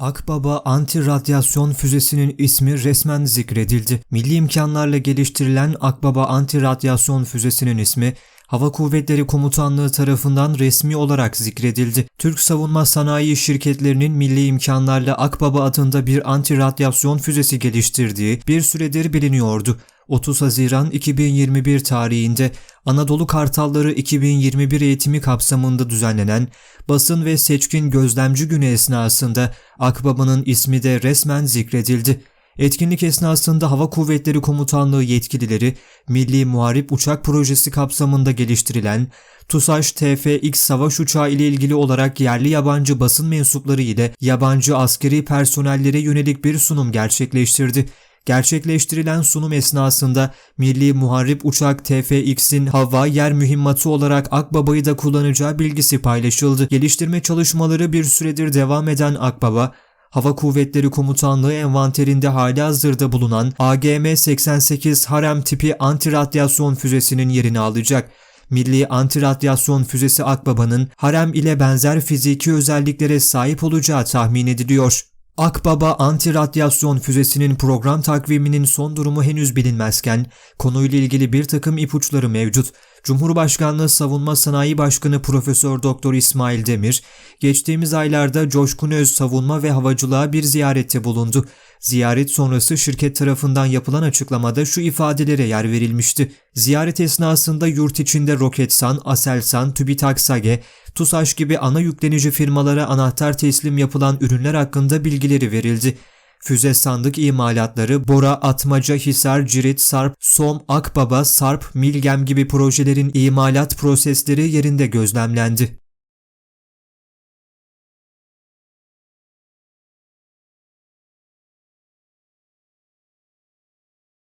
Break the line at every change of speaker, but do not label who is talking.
Akbaba anti-radyasyon füzesinin ismi resmen zikredildi. Milli imkanlarla geliştirilen Akbaba anti-radyasyon füzesinin ismi Hava Kuvvetleri Komutanlığı tarafından resmi olarak zikredildi. Türk savunma sanayi şirketlerinin milli imkanlarla Akbaba adında bir anti-radyasyon füzesi geliştirdiği bir süredir biliniyordu. 30 Haziran 2021 tarihinde Anadolu Kartalları 2021 eğitimi kapsamında düzenlenen basın ve seçkin gözlemci günü esnasında Akbaba'nın ismi de resmen zikredildi. Etkinlik esnasında Hava Kuvvetleri Komutanlığı yetkilileri Milli Muharip Uçak Projesi kapsamında geliştirilen TUSAŞ TFX savaş uçağı ile ilgili olarak yerli yabancı basın mensupları ile yabancı askeri personellere yönelik bir sunum gerçekleştirdi. Gerçekleştirilen sunum esnasında Milli Muharip Uçak TFX'in hava yer mühimmatı olarak Akbaba'yı da kullanacağı bilgisi paylaşıldı. Geliştirme çalışmaları bir süredir devam eden Akbaba, Hava Kuvvetleri Komutanlığı envanterinde hali hazırda bulunan AGM-88 Harem tipi anti-radyasyon füzesinin yerini alacak. Milli anti-radyasyon füzesi Akbaba'nın harem ile benzer fiziki özelliklere sahip olacağı tahmin ediliyor. Akbaba anti-radyasyon füzesinin program takviminin son durumu henüz bilinmezken konuyla ilgili bir takım ipuçları mevcut. Cumhurbaşkanlığı Savunma Sanayi Başkanı Profesör Doktor İsmail Demir, geçtiğimiz aylarda Coşkun Öz Savunma ve Havacılığa bir ziyarette bulundu. Ziyaret sonrası şirket tarafından yapılan açıklamada şu ifadelere yer verilmişti. Ziyaret esnasında yurt içinde Roketsan, Aselsan, TÜBİTAK SAGE, TUSAŞ gibi ana yüklenici firmalara anahtar teslim yapılan ürünler hakkında bilgileri verildi. Füze sandık imalatları, Bora, Atmaca, Hisar, Cirit, Sarp, Som, Akbaba, Sarp, Milgem gibi projelerin imalat prosesleri yerinde gözlemlendi.